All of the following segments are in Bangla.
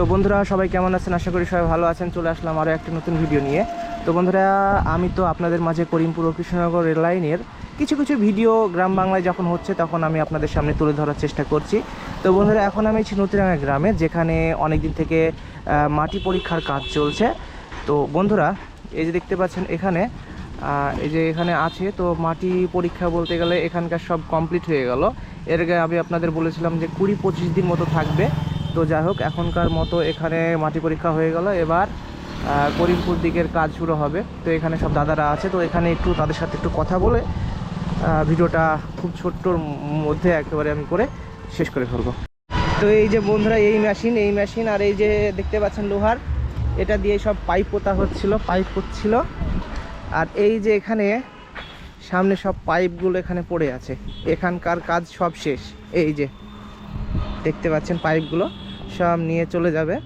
তো বন্ধুরা, সবাই কেমন আছেন? আশা করি সবাই ভালো আছেন। চলে আসলাম আরও একটা নতুন ভিডিও নিয়ে। তো বন্ধুরা, আমি তো আপনাদের মাঝে করিমপুর ও কৃষ্ণনগর রেল লাইনের কিছু কিছু ভিডিও গ্রাম বাংলায় যখন হচ্ছে, তখন আমি আপনাদের সামনে তুলে ধরার চেষ্টা করছি। তো বন্ধুরা, এখন আমি নতুরাঙ্গা গ্রামে, যেখানে অনেক দিন থেকে মাটি পরীক্ষার কাজ চলছে। তো বন্ধুরা, এই যে দেখতে পাচ্ছেন এখানে এই যে এখানে আছে, তো মাটি পরীক্ষা বলতে গেলে এখানকার সব কমপ্লিট হয়ে গেল। এর আগে আমি আপনাদের বলেছিলাম যে কুড়ি পঁচিশ দিন মতো থাকবে। তো যাই হোক, এখনকার মতো এখানে মাটি পরীক্ষা হয়ে গেল। এবার করিমপুর দিকের কাজ শুরু হবে। তো এখানে সব দাদারা আছে, তো এখানে একটু তাদের সাথে একটু কথা বলে ভিডিওটা খুব ছোট্টর মধ্যে একেবারে আমি করে শেষ করে ফেলব। তো এই যে বন্ধুরা, এই মেশিন এই মেশিন আর এই যে দেখতে পাচ্ছেন লোহার, এটা দিয়ে সব পাইপ পোতা হচ্ছিল, পাইপ হচ্ছিল আর এই যে এখানে, সামনে সব পাইপগুলো এখানে পড়ে আছে। এখানকার কাজ সব শেষ। এই যে দেখতে পাচ্ছেন পাইপগুলো সব নিয়ে চলে যাবে।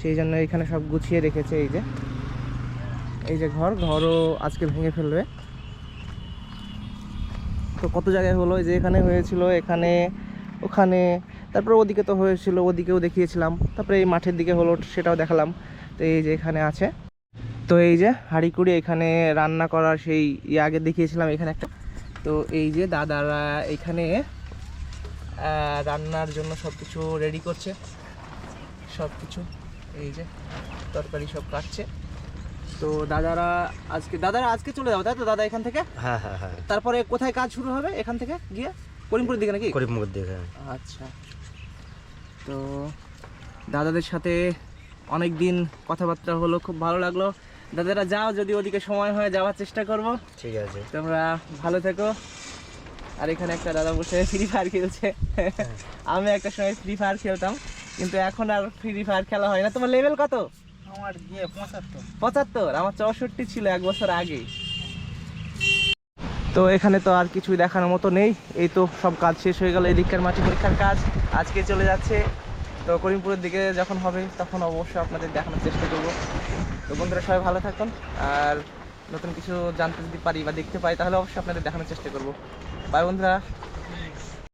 সেই জন্য এখানে সব গুছিয়ে রেখেছে এই যে। এই যে ঘর, ঘরও আজকে ভেঙে ফেলবে। তো কত জায়গায় হলো? যে এখানে হয়েছিল, এখানে, ওখানে, তারপর ওদিকে তো হয়েছিল, ওদিকেও দেখিয়েছিলাম। তারপরে এই মাঠের দিকে হলো, সেটাও দেখালাম। তো এই যে এখানে আছে। তো এই যে হাঁড়িকুড়ি, এখানে রান্না করার সেই ইয়ে আগে দেখিয়েছিলাম এখানে একটা। তো এই যে দাদারা এখানে রান্নার জন্য সব কিছু রেডি করছে। সব কিছু এই যে তরকারি সব কাটছে। তো দাদারা আজকে দাদারা আজকে চলে যাব তাই তো দাদা এখান থেকে? হ্যাঁ হ্যাঁ হ্যাঁ। তারপরে কোথায় কাজ শুরু হবে এখান থেকে? গিয়ে? করিমপুরের দিকে নাকি? করিমপুর দিকে আচ্ছা। তো দাদাদের সাথে অনেক দিন কথাবার্তা হলো খুব ভালো লাগল। দাদারা যাও যদি ওদিকে সময় হয় যাওয়ার চেষ্টা করব। ঠিক আছে। তোমরা ভালো থেকো। আর এখানে একটা দাদা বসে ফ্রি ফায়ার খেলছে। আমি একটা সময় ফ্রি ফায়ার খেলতাম কিন্তু এখন আর ফ্রি ফায়ার খেলা হয় না। তোমার লেভেল কত? আমার গিয়ে পঁচাত্তর। পঁচাত্তর? আমার চৌষট্টি ছিল এক বছর আগে। তো এখানে তো আর কিছুই দেখানোর মতো নেই। এই তো সব কাজ শেষ হয়ে গেল এদিককার মাটি পরীক্ষার কাজ। আজকে চলে যাচ্ছে। তো করিমপুরের দিকে যখন হবে তখন অবশ্যই আপনাদের দেখানোর চেষ্টা করব। তো বন্ধুরা সবাই ভালো থাকুন। আর নতুন কিছু জানতে যদি পারি বা দেখতে পাই, তাহলে অবশ্যই আপনাদের দেখানোর চেষ্টা করব। বাই বন্ধুরা।